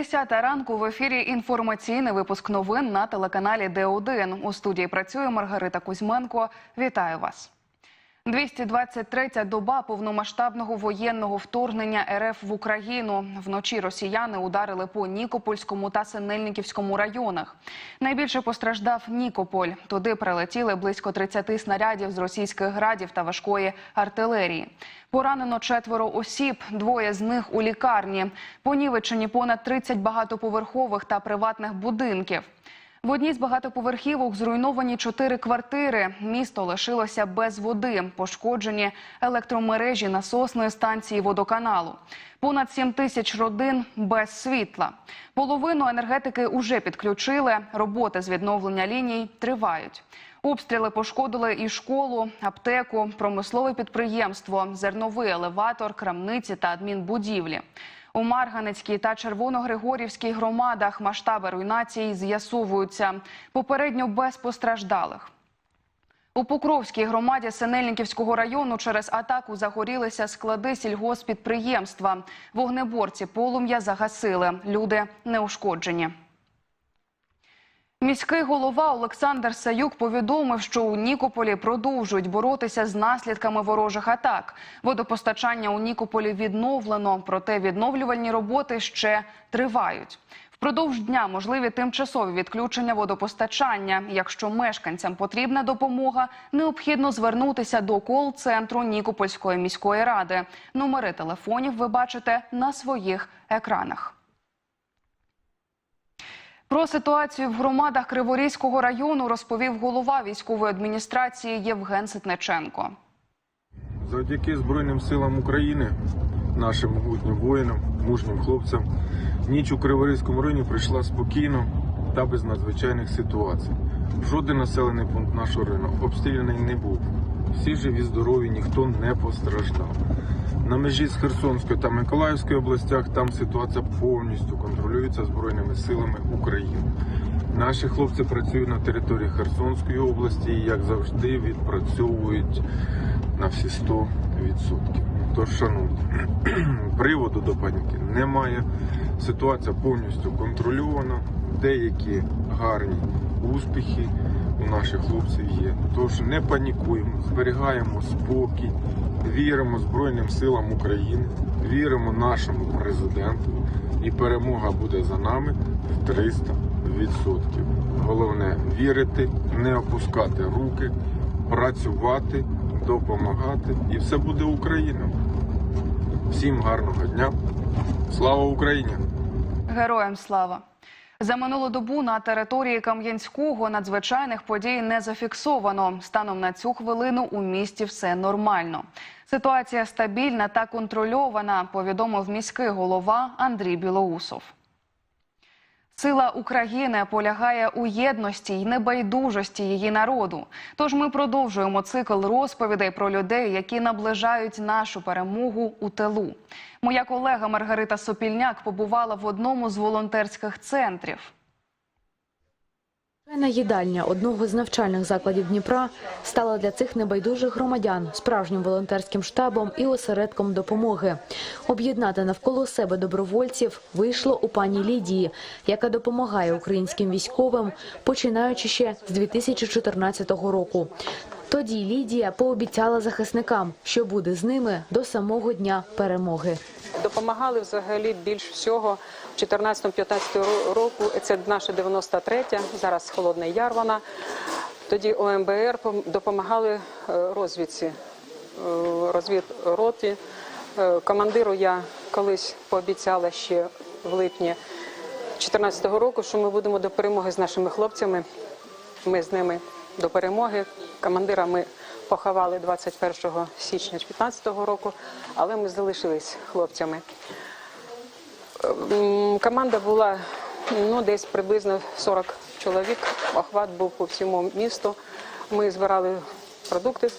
Десята ранку в ефірі інформаційний випуск новин на телеканалі Д1. У студії працює Маргарита Кузьменко. Вітаю вас. 223-я доба повномасштабного воєнного вторгнення РФ в Україну. Вночі росіяни ударили по Нікопольському та Синельниківському районах. Найбільше постраждав Нікополь. Туди прилетіли близько 30 снарядів з російських градів та важкої артилерії. Поранено четверо осіб, двоє з них у лікарні. Понівечені понад 30 багатоповерхових та приватних будинків. В одній з багатоповерхівок зруйновані чотири квартири. Місто лишилося без води, пошкоджені електромережі насосної станції водоканалу. Понад 7 тисяч родин без світла. Половину енергетики уже підключили. Роботи з відновлення ліній тривають. Обстріли пошкодили і школу, аптеку, промислове підприємство, зерновий елеватор, крамниці та адмінбудівлі. У Марганецькій та Червоногригорівській громадах масштаби руйнації з'ясовуються. Попередньо без постраждалих. У Покровській громаді Синельниківського району через атаку загорілися склади сільгоспідприємства. Вогнеборці полум'я загасили. Люди не ушкоджені. Міський голова Олександр Саюк повідомив, що у Нікополі продовжують боротися з наслідками ворожих атак. Водопостачання у Нікополі відновлено, проте відновлювальні роботи ще тривають. Впродовж дня можливі тимчасові відключення водопостачання. Якщо мешканцям потрібна допомога, необхідно звернутися до кол-центру Нікопольської міської ради. Номери телефонів ви бачите на своїх екранах. Про ситуацію в громадах Криворізького району розповів голова військової адміністрації Євген Ситниченко. Завдяки Збройним силам України, нашим могутнім воїнам, мужнім хлопцям, ніч у Криворізькому районі пройшла спокійно та без надзвичайних ситуацій. Жоден населений пункт нашого району обстріляний не був. Всі живі, здорові, ніхто не постраждав. На межі з Херсонською та Миколаївською областях там ситуація повністю контролюється Збройними силами України. Наші хлопці працюють на території Херсонської області і, як завжди, відпрацьовують на всі 100%. Тож, шановні, приводу до паніки немає. Ситуація повністю контрольована. Деякі гарні успіхи у наших хлопців є. Тож не панікуємо, зберігаємо спокій, віримо Збройним силам України, віримо нашому президенту, і перемога буде за нами в 300%. Головне вірити, не опускати руки, працювати, допомагати, і все буде Україна. Всім гарного дня! Слава Україні! Героям слава! За минулу добу на території Кам'янського надзвичайних подій не зафіксовано. Станом на цю хвилину у місті все нормально. Ситуація стабільна та контрольована, повідомив міський голова Андрій Білоусов. Сила України полягає у єдності й небайдужості її народу. Тож ми продовжуємо цикл розповідей про людей, які наближають нашу перемогу у тилу. Моя колега Маргарита Сопільняк побувала в одному з волонтерських центрів. Звичайна їдальня одного з навчальних закладів Дніпра стала для цих небайдужих громадян справжнім волонтерським штабом і осередком допомоги. Об'єднати навколо себе добровольців вийшло у пані Лідії, яка допомагає українським військовим, починаючи ще з 2014 року. Тоді Лідія пообіцяла захисникам, що буде з ними до самого дня перемоги. Допомагали взагалі більш всього 14-15 року. Це наша 93-я, зараз Холодний Яр вона. Тоді ОМБР пом- допомагали е, розвідці, е, розвідроті. Е, Командиру я колись пообіцяла ще в липні 2014 року, що ми будемо до перемоги з нашими хлопцями. Ми з ними до перемоги. Командира ми поховали 21 січня 2015 року, але ми залишились хлопцями. Команда була ну, десь приблизно 40 чоловік. Охват був по всьому місту. Ми збирали продукти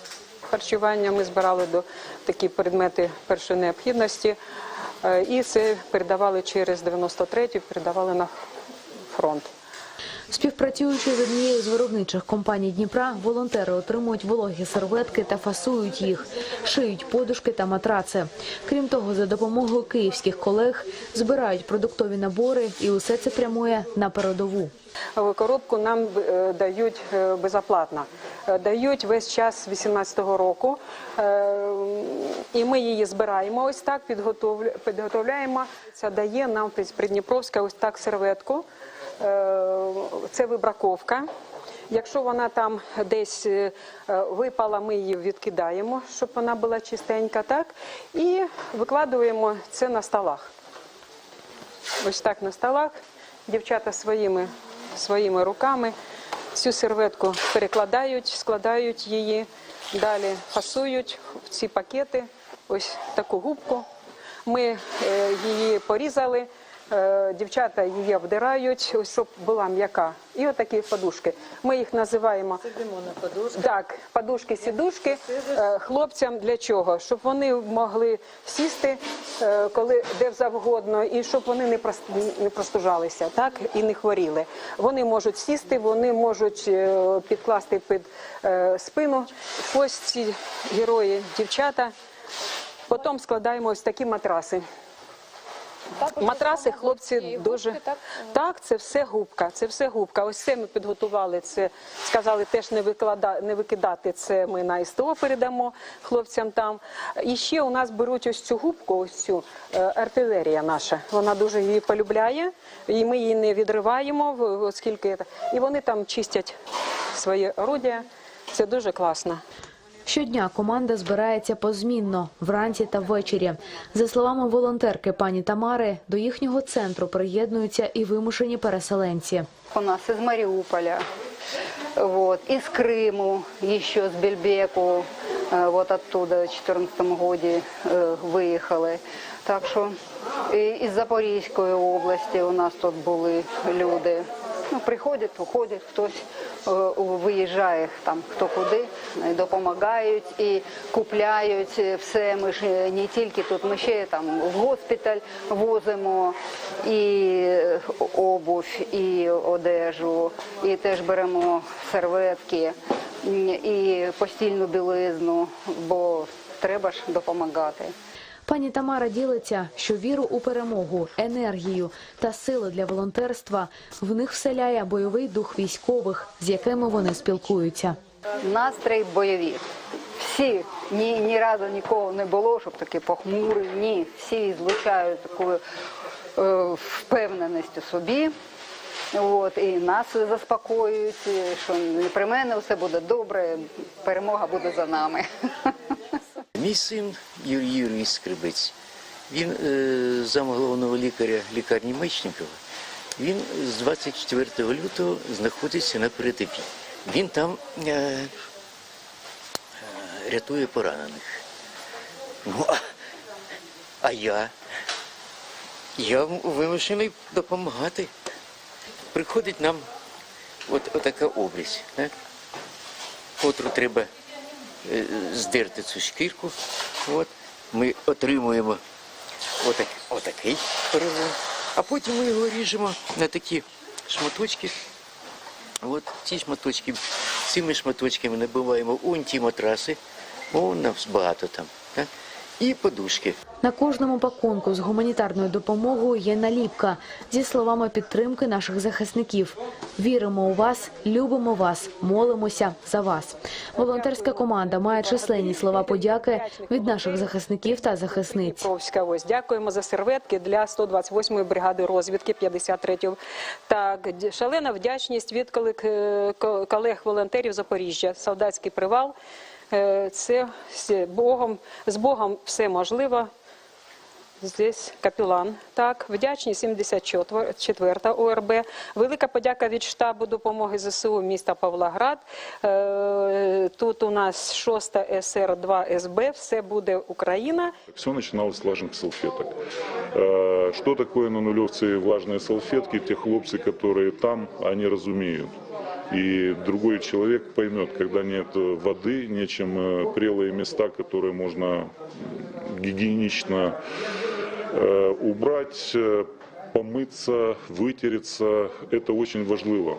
харчування, ми збирали до такі предмети першої необхідності. Е, І це передавали через 93-ю, передавали на фронт. Співпрацюючи з однією з виробничих компаній Дніпра, волонтери отримують вологі серветки та фасують їх, шиють подушки та матраци. Крім того, за допомогою київських колег збирають продуктові набори, і усе це прямує на передову. Коробку нам е, дають е, безоплатно. Е, Дають весь час 18-го року. І ми її збираємо ось так, підготовляємо. Це дає нам Придніпровська ось так серветку. Е, Це вибраковка. Якщо вона там десь е, випала, ми її відкидаємо, щоб вона була чистенька, так? І викладуємо це на столах. Ось так на столах. Дівчата своїми, своїми руками цю серветку перекладають, складають її, далі фасують в ці пакети, ось таку губку. Ми е, її порізали, дівчата її обдирають, ось щоб була м'яка. І отакі подушки. Ми їх називаємо так, подушки, сідушки е, хлопцям для чого? Щоб вони могли сісти е, коли де завгодно, і щоб вони не простужалися, так і не хворіли. Вони можуть сісти, вони можуть е, підкласти під е, спину. Ось ці герої, дівчата. Потім складаємо ось такі матраси. Матраси хлопці дуже так, це все губка. Це все губка. Ось це ми підготували. Це сказали теж не виклада, не викидати. Це ми на СТО передамо хлопцям там. І ще у нас беруть ось цю губку, ось цю е, артилерія наша. Вона дуже її полюбляє, і ми її не відриваємо, оскільки і вони там чистять своє орудія. Це дуже класно. Щодня команда збирається позмінно вранці та ввечері. За словами волонтерки пані Тамари, до їхнього центру приєднуються і вимушені переселенці. у нас из Мариуполя, вот, из Крыму, еще с Бельбеку, э, вот оттуда в 2014 году э, выехали. Так що і із Запорізької області у нас тут були люди. Ну, приходять, уходять, хтось е, виїжджає там хто куди, е, допомагають і купляють е, все. Ми ж е, не тільки тут, ми ще там в госпіталь возимо і е, обувь, і одежу, і теж беремо серветки, і постільну білизну, бо треба ж допомагати. Пані Тамара ділиться, що віру у перемогу, енергію та сили для волонтерства в них вселяє бойовий дух військових, з якими вони спілкуються. Настрій бойові. Всі ні, ні разу нікого не було, щоб такі похмурі. Ні, всі злучають таку е, впевненість у собі. От, і нас заспокоюють, що не при мене все буде добре, перемога буде за нами. Мій син Юрій Юрій Скрибець, він е, зам лікаря лікарні Мечникова. Він з 24 лютого знаходиться на передовій. Він там е, рятує поранених. Ну, а, а я? Я вимушений допомагати. Приходить нам от, отака облість, котру треба здерти цю шкірку. От. Ми отримуємо отак, отакий перелом, а потім ми його ріжемо на такі шматочки. От ці шматочки, цими шматочками набиваємо унті ті матраси, о, нас багато там. Так? І подушки. На кожному пакунку з гуманітарною допомогою є наліпка зі словами підтримки наших захисників. Віримо у вас, любимо вас, молимося за вас. Волонтерська команда має численні слова подяки від наших захисників та захисниць. Ось дякуємо за серветки для 128-ї бригади розвідки 53-го. Так, шалена вдячність від колег- е, ко- колег-волонтерів Запоріжжя. Солдатський привал. Е, Це з Богом, з Богом все можливо. Здесь капелан. Так, вдячні 74-та ОРБ. Велика подяка від штабу допомоги ЗСУ міста Павлоград. Е, Тут у нас 6 СР-2 СБ. Все буде Україна. Все начиналось с влажных салфеток. Э, Что такое на нулевце влажные салфетки? Те хлопцы, которые там, они разумеют. И другой человек поймет, когда нет воды, нечем э, прелые места, которые можно м, гигиенично э, убрать, э, помыться, вытереться, это очень важливо.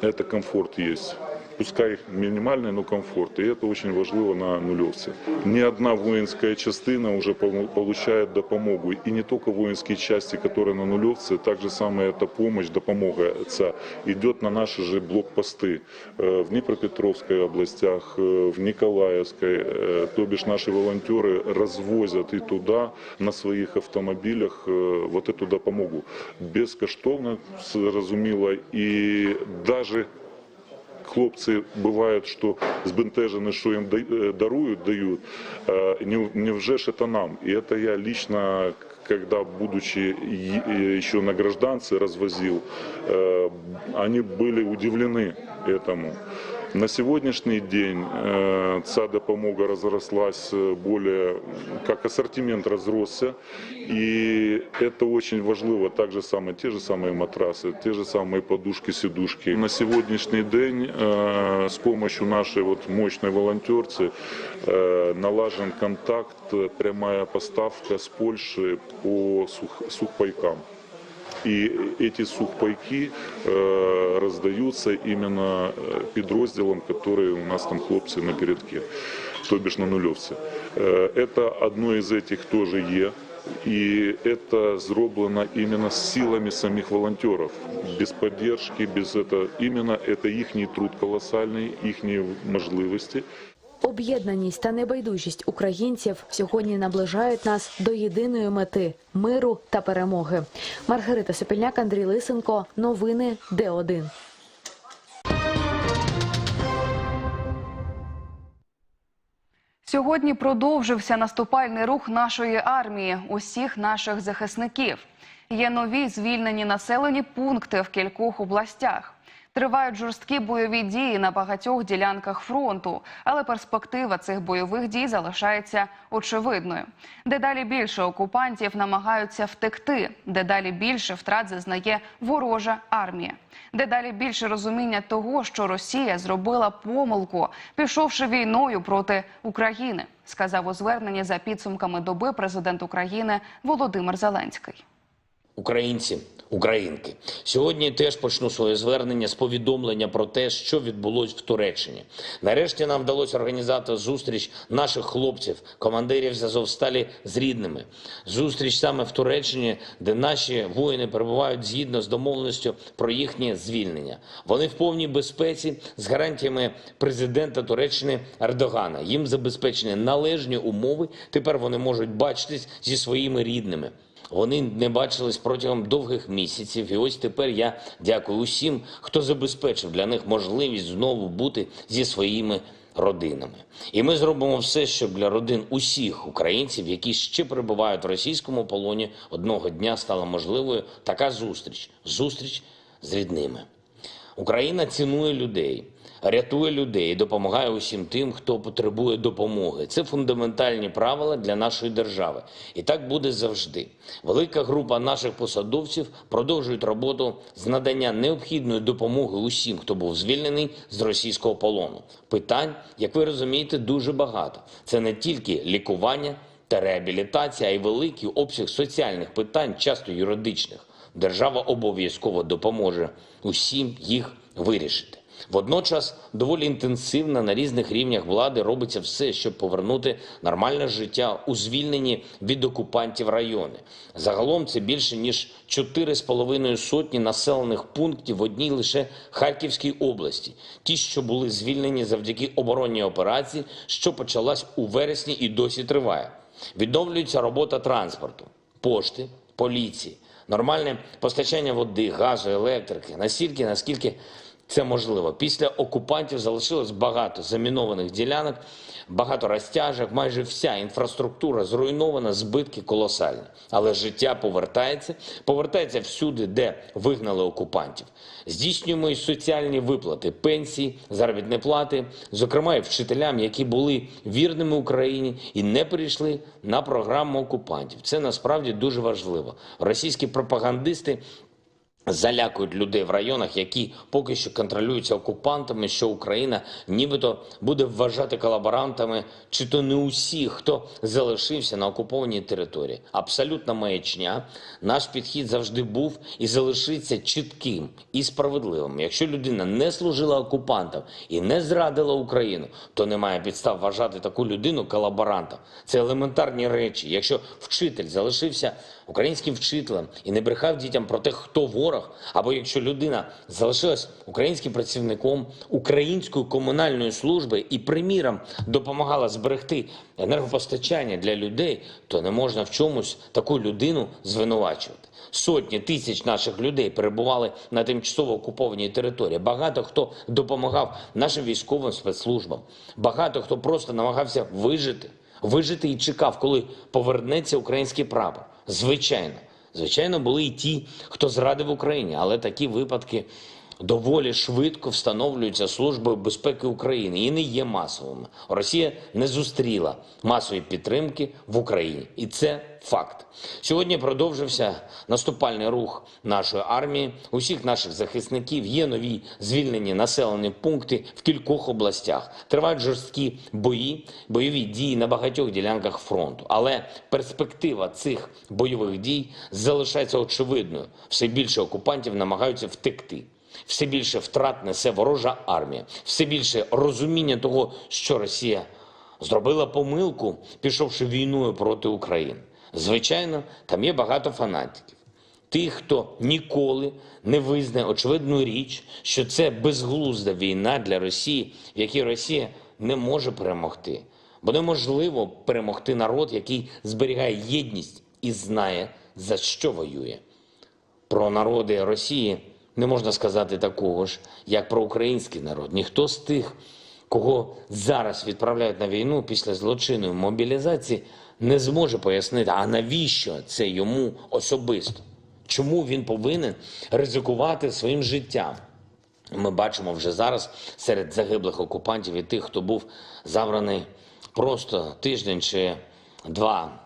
Это комфорт есть. Пускай минимальный, но комфорт. И это очень важливо на нульовці. Ни одна воинская частина уже пол- получает допомогу. И не только воинские части, которые на нульовце, так же самое эта помощь, допомога ця идет на наши же блокпосты э, в Днепропетровской областях, э, в Николаевской. Э, То бишь наши волонтеры развозят и туда на своих автомобилях э, вот эту допомогу. Безкоштовно, зрозуміло, і даже хлопці бувають, що збентежені, що їм да- е, дарують, дають. Е, не- Невже ж це нам? І це я лично, когда, будучи и- и еще на гражданце, развозил, э, они были удивлены этому. На сегодняшний день э, ця допомога разрослась э, более, как ассортимент разросся, и это очень важливо. Так же самое, те же самые матрасы, те же самые подушки, сидушки. На сегодняшний день э, с помощью нашей вот мощной волонтерцы налажен контакт, прямая поставка с Польши по сух, сухпайкам. И эти сухпайки э, раздаются именно э, підрозділам, которые у нас там хлопці на передке, то бишь на нульовці. Э, это одно из этих тоже є. І це зроблено іменно з силами самих волонтерів, без підтримки, без этого. Іменно це їхній труд колосальний, їхні можливості. Об'єднаність та небайдужість українців сьогодні наближають нас до єдиної мети миру та перемоги. Маргарита Сопільняк, Андрій Лисенко. Новини Д1. Сьогодні продовжився наступальний рух нашої армії, усіх наших захисників. Є нові звільнені населені пункти в кількох областях. Тривають жорсткі бойові дії на багатьох ділянках фронту, але перспектива цих бойових дій залишається очевидною. Дедалі більше окупантів намагаються втекти, дедалі більше втрат зазнає ворожа армія. Дедалі більше розуміння того, що Росія зробила помилку, пішовши війною проти України, сказав у зверненні за підсумками доби президент України Володимир Зеленський. Українці, українки, сьогодні теж почну своє звернення з повідомлення про те, що відбулось в Туреччині. Нарешті нам вдалося організувати зустріч наших хлопців, командирів з Азовсталі з рідними. Зустріч саме в Туреччині, де наші воїни перебувають згідно з домовленістю про їхнє звільнення. Вони в повній безпеці з гарантіями президента Туреччини Ердогана. Їм забезпечені належні умови. Тепер вони можуть бачитись зі своїми рідними. Вони не бачились протягом довгих місяців, і ось тепер я дякую усім, хто забезпечив для них можливість знову бути зі своїми родинами. І ми зробимо все, щоб для родин усіх українців, які ще перебувають в російському полоні, одного дня стала можливою така зустріч зустріч з рідними. Україна цінує людей, рятує людей і допомагає усім тим, хто потребує допомоги. Це фундаментальні правила для нашої держави. І так буде завжди. Велика група наших посадовців продовжують роботу з надання необхідної допомоги усім, хто був звільнений з російського полону. Питань, як ви розумієте, дуже багато. Це не тільки лікування та реабілітація, а й великий обсяг соціальних питань, часто юридичних. Держава обов'язково допоможе усім їх вирішити. Водночас доволі інтенсивно на різних рівнях влади робиться все, щоб повернути нормальне життя у звільнені від окупантів райони. Загалом це більше ніж 4,5 сотні населених пунктів в одній лише Харківській області. Ті, що були звільнені завдяки оборонній операції, що почалась у вересні і досі триває. Відновлюється робота транспорту, пошти, поліції, нормальне постачання води, газу, електрики, настільки, наскільки це можливо. Після окупантів залишилось багато замінованих ділянок, багато розтяжок, майже вся інфраструктура зруйнована, збитки колосальні. Але життя повертається, повертається всюди, де вигнали окупантів. Здійснюємо і соціальні виплати, пенсії, заробітні плати, зокрема і вчителям, які були вірними Україні і не перейшли на програму окупантів. Це насправді дуже важливо. Російські пропагандисти залякують людей в районах, які поки що контролюються окупантами, що Україна нібито буде вважати колаборантами, чи то не усіх, хто залишився на окупованій території. Абсолютна маячня. Наш підхід завжди був і залишиться чітким і справедливим. Якщо людина не служила окупантам і не зрадила Україну, то немає підстав вважати таку людину колаборантом. Це елементарні речі. Якщо вчитель залишився українським вчителем і не брехав дітям про те, хто ворог, або якщо людина залишилась українським працівником української комунальної служби і, приміром, допомагала зберегти енергопостачання для людей, то не можна в чомусь таку людину звинувачувати. Сотні тисяч наших людей перебували на тимчасово окупованій території. Багато хто допомагав нашим військовим спецслужбам. Багато хто просто намагався вижити, вижити і чекав, коли повернеться український прапор. Звичайно, звичайно, були і ті, хто зрадив Україні, але такі випадки доволі швидко встановлюються Службою безпеки України і не є масовими. Росія не зустріла масової підтримки в Україні, і це факт. Сьогодні продовжився наступальний рух нашої армії, усіх наших захисників. Є нові звільнені населені пункти в кількох областях. Тривають жорсткі бої, бойові дії на багатьох ділянках фронту. Але перспектива цих бойових дій залишається очевидною. Все більше окупантів намагаються втекти. Все більше втрат несе ворожа армія, все більше розуміння того, що Росія зробила помилку, пішовши війною проти України. Звичайно, там є багато фанатиків. Тих, хто ніколи не визнає очевидну річ, що це безглузда війна для Росії, в якій Росія не може перемогти. Бо неможливо перемогти народ, який зберігає єдність і знає, за що воює про народи Росії не можна сказати такого ж, як про український народ. Ніхто з тих, кого зараз відправляють на війну після злочинної мобілізації, не зможе пояснити, а навіщо це йому особисто, чому він повинен ризикувати своїм життям. Ми бачимо вже зараз серед загиблих окупантів і тих, хто був забраний просто тиждень чи два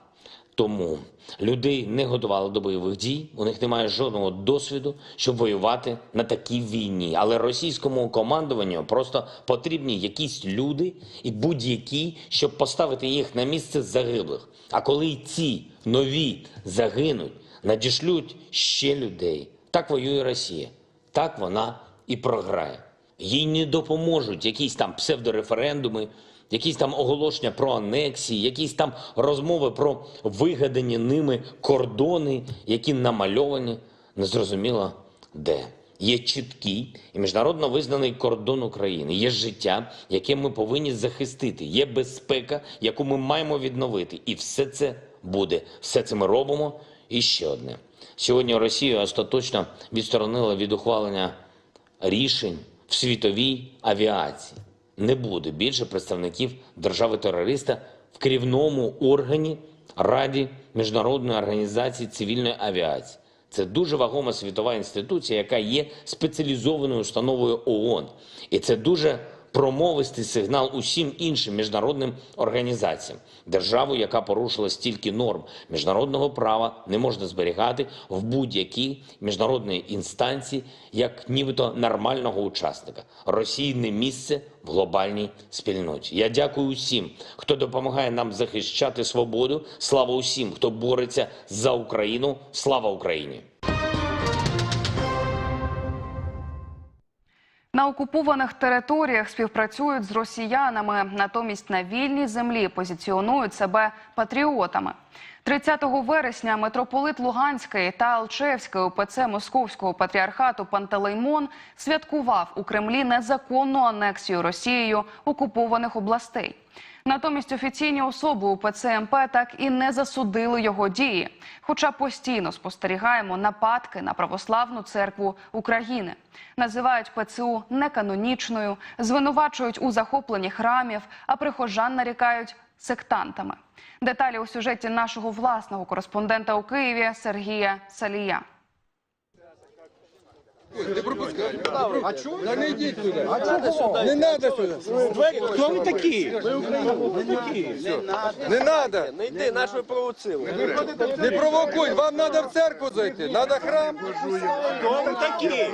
тому. Людей не готували до бойових дій, у них немає жодного досвіду, щоб воювати на такій війні. Але російському командуванню просто потрібні якісь люди і будь-які, щоб поставити їх на місце загиблих. А коли ці нові загинуть, надішлють ще людей. Так воює Росія. Так вона і програє. Їй не допоможуть якісь там псевдореферендуми, якісь там оголошення про анексії, якісь там розмови про вигадані ними кордони, які намальовані незрозуміло де. Є чіткий і міжнародно визнаний кордон України. Є життя, яке ми повинні захистити. Є безпека, яку ми маємо відновити. І все це буде. Все це ми робимо. І ще одне. Сьогодні Росію остаточно відсторонила від ухвалення рішень в світовій авіації. Не буде більше представників держави-терориста в керівному органі Раді Міжнародної організації цивільної авіації. Це дуже вагома світова інституція, яка є спеціалізованою установою ООН. І це дуже промовистий сигнал усім іншим міжнародним організаціям. Державу, яка порушила стільки норм міжнародного права, не можна зберігати в будь-якій міжнародній інстанції, як нібито нормального учасника. Росії не місце в глобальній спільноті. Я дякую усім, хто допомагає нам захищати свободу. Слава усім, хто бореться за Україну. Слава Україні! На окупованих територіях співпрацюють з росіянами, натомість на вільній землі позиціонують себе патріотами. 30 вересня митрополит Луганський та Алчевський ОПЦ Московського патріархату Пантелеймон святкував у Кремлі незаконну анексію Росією окупованих областей. Натомість офіційні особи УПЦ МП так і не засудили його дії, хоча постійно спостерігаємо нападки на православну церкву України. Називають ПЦУ неканонічною, звинувачують у захопленні храмів, а прихожан нарікають сектантами. Деталі у сюжеті нашого власного кореспондента у Києві Сергія Салія. Не надо сюди. Хто ви такі? Не такі. Не надо. Не йди, наш ви провоцили. Не провокуй. Вам треба в церкву зайти. Треба храм. Хто ви такі?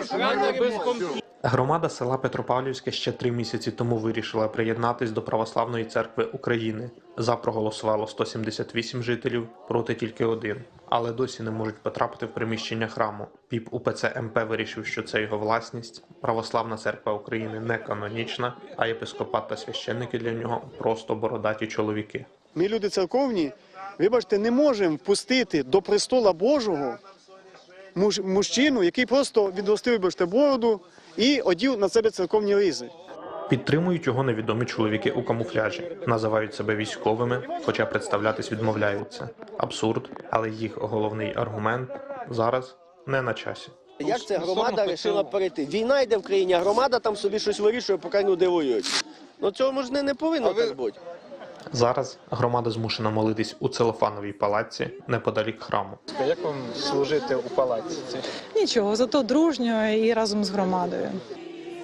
Громада села Петропавлівське ще три місяці тому вирішила приєднатись до Православної церкви України. За проголосувало 178 жителів, проти тільки один. Але досі не можуть потрапити в приміщення храму. Піп УПЦ МП вирішив, що це його власність. Православна церква України не канонічна, а єпископат та священники для нього просто бородаті чоловіки. Ми люди церковні, вибачте, не можемо впустити до престола Божого муж- мужчину, який просто відростив, вибачте, бороду і одів на себе церковні ризи. Підтримують його невідомі чоловіки у камуфляжі, називають себе військовими, хоча представлятись відмовляються. Абсурд, але їх головний аргумент зараз не на часі. Як це громада вирішила перейти? Війна йде в країні, а громада там собі щось вирішує, поки люди воюють. Ну цього ж не, не повинно так бути. Зараз громада змушена молитись у целофановій палаці неподалік храму. Як вам служити у палаці? Нічого, зато дружньо і разом з громадою.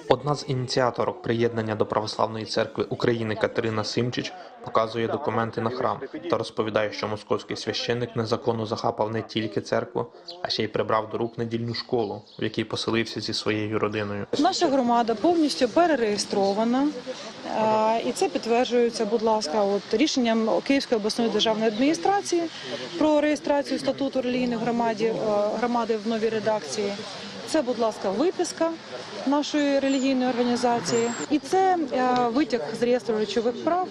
Одна з ініціаторок приєднання до Православної церкви України Катерина Симчич показує документи на храм та розповідає, що московський священник незаконно захапав не тільки церкву, а ще й прибрав до рук недільну школу, в якій поселився зі своєю родиною. Наша громада повністю перереєстрована, і це підтверджується, будь ласка, от рішенням Київської обласної державної адміністрації про реєстрацію статуту релігійної громаді е, громади в новій редакції. Це, будь ласка, виписка нашої релігійної організації, і це е, витяг з реєстру речових прав,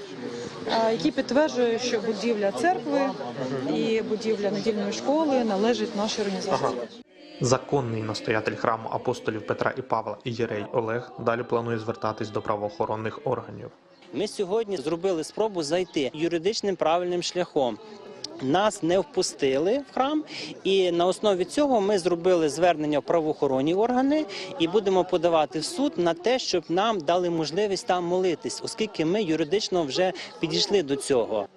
е, який підтверджує, що будівля церкви і будівля недільної школи належить нашій організації. Законний настоятель храму апостолів Петра і Павла і Єрей Олег далі планує звертатись до правоохоронних органів. Ми сьогодні зробили спробу зайти юридичним правильним шляхом. Нас не впустили в храм, і на основі цього ми зробили звернення в правоохоронні органи і будемо подавати в суд на те, щоб нам дали можливість там молитись, оскільки ми юридично вже підійшли до цього.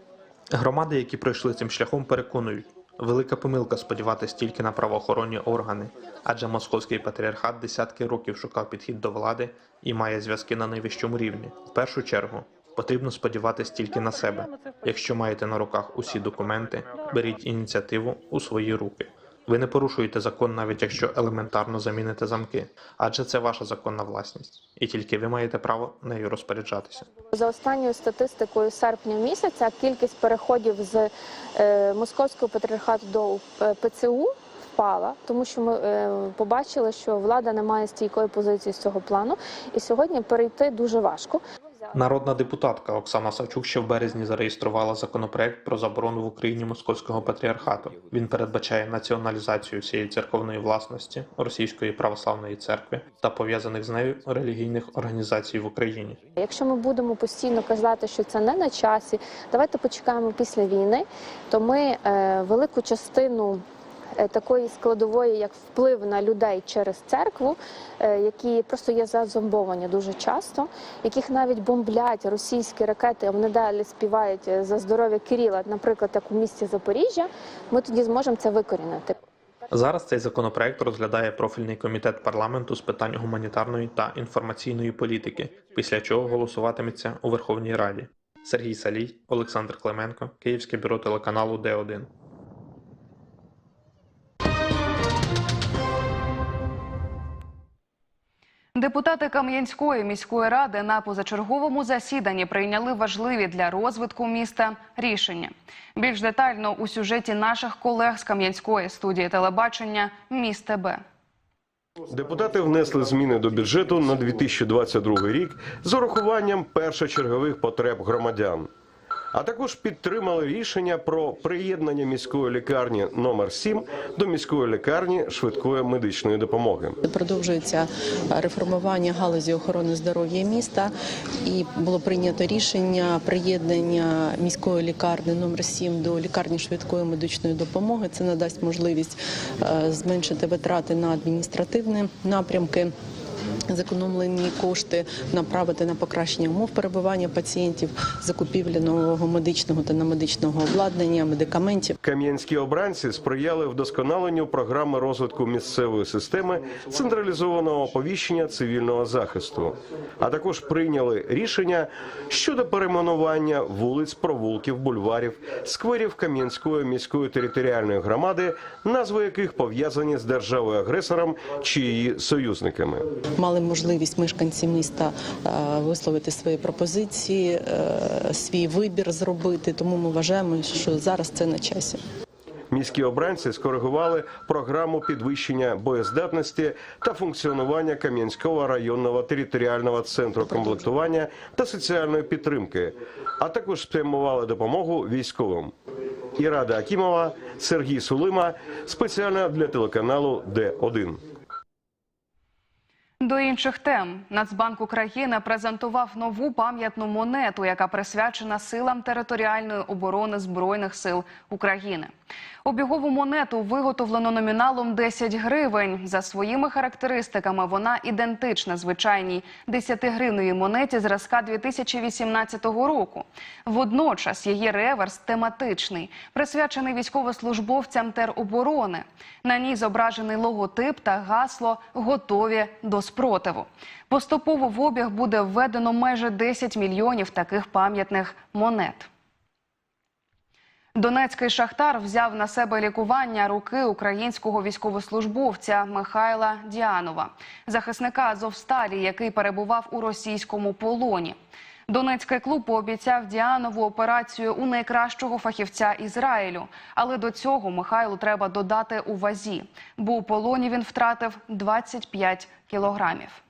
Громади, які пройшли цим шляхом, переконують, велика помилка сподіватись тільки на правоохоронні органи, адже московський патріархат десятки років шукав підхід до влади і має зв'язки на найвищому рівні. В першу чергу потрібно сподіватись тільки на себе. Якщо маєте на руках усі документи, беріть ініціативу у свої руки. Ви не порушуєте закон, навіть якщо елементарно заміните замки, адже це ваша законна власність, і тільки ви маєте право нею розпоряджатися. За останньою статистикою серпня місяця кількість переходів з е, московського патріархату до е, ПЦУ впала, тому що ми е, побачили, що влада не має стійкої позиції з цього плану, і сьогодні перейти дуже важко. Народна депутатка Оксана Савчук ще в березні зареєструвала законопроект про заборону в Україні московського патріархату. Він передбачає націоналізацію всієї церковної власності Російської православної церкви та пов'язаних з нею релігійних організацій в Україні. Якщо ми будемо постійно казати, що це не на часі, давайте почекаємо після війни, то ми е, велику частину. Е, Такої складової, як вплив на людей через церкву, е, які просто є зазомбовані дуже часто, яких навіть бомблять російські ракети, а вони далі співають е, за здоров'я Кирила, наприклад, як у місті Запоріжжя, ми тоді зможемо це викорінити. Зараз цей законопроект розглядає профільний комітет парламенту з питань гуманітарної та інформаційної політики, після чого голосуватиметься у Верховній Раді. Сергій Салій, Олександр Клименко, Київське бюро телеканалу Д1. Депутати Кам'янської міської ради на позачерговому засіданні прийняли важливі для розвитку міста рішення. Більш детально у сюжеті наших колег з Кам'янської студії телебачення «Міст ТБ». Депутати внесли зміни до бюджету на 2022 рік з урахуванням першочергових потреб громадян. А також підтримали рішення про приєднання міської лікарні номер 7 до міської лікарні швидкої медичної допомоги. Продовжується реформування галузі охорони здоров'я міста, і було прийнято рішення приєднання міської лікарні номер 7 до лікарні швидкої медичної допомоги. Це надасть можливість е, зменшити витрати на адміністративні напрямки. Зекономлені кошти направити на покращення умов перебування пацієнтів, закупівлю нового медичного та немедичного обладнання, медикаментів. Кам'янські обранці сприяли вдосконаленню програми розвитку місцевої системи централізованого оповіщення цивільного захисту, а також прийняли рішення щодо перейменування вулиць, провулків, бульварів, скверів Кам'янської міської територіальної громади, назви яких пов'язані з державою агресором чи її союзниками. Мали можливість мешканці міста е, висловити свої пропозиції, е, свій вибір зробити. Тому ми вважаємо, що зараз це на часі. Міські обранці скоригували програму підвищення боєздатності та функціонування Кам'янського районного територіального центру комплектування та соціальної підтримки, а також спрямували допомогу військовим. Ірада Акімова, Сергій Сулима спеціально для телеканалу Д1. До інших тем Нацбанк України презентував нову пам'ятну монету, яка присвячена силам територіальної оборони збройних сил України. Обігову монету виготовлено номіналом 10 гривень. За своїми характеристиками вона ідентична звичайній 10-гривневій монеті зразка 2018 року. Водночас її реверс тематичний, присвячений військовослужбовцям тероборони. На ній зображений логотип та гасло «Готові до спротиву». Поступово в обіг буде введено майже 10 мільйонів таких пам'ятних монет. Донецький шахтар взяв на себе лікування руки українського військовослужбовця Михайла Діанова, захисника Азовсталі, який перебував у російському полоні. Донецький клуб пообіцяв Діанову операцію у найкращого фахівця Ізраїлю, але до цього Михайлу треба додати у вазі, бо у полоні він втратив 25 кілограмів.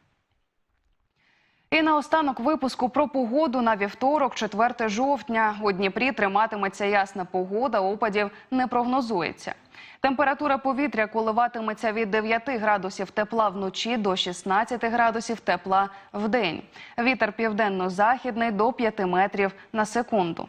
І наостанок випуску про погоду на вівторок, 4 жовтня. У Дніпрі триматиметься ясна погода, опадів не прогнозується. Температура повітря коливатиметься від 9 градусів тепла вночі до 16 градусів тепла в день. Вітер південно-західний до 5 метрів на секунду.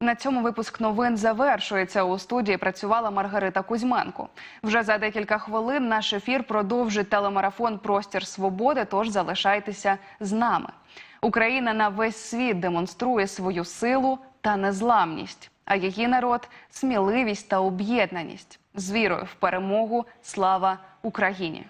На цьому випуск новин завершується. У студії працювала Маргарита Кузьменко. Вже за декілька хвилин наш ефір продовжить телемарафон Простір свободи. Тож залишайтеся з нами. Україна на весь світ демонструє свою силу та незламність, а її народ сміливість та об'єднаність з вірою в перемогу. Слава Україні!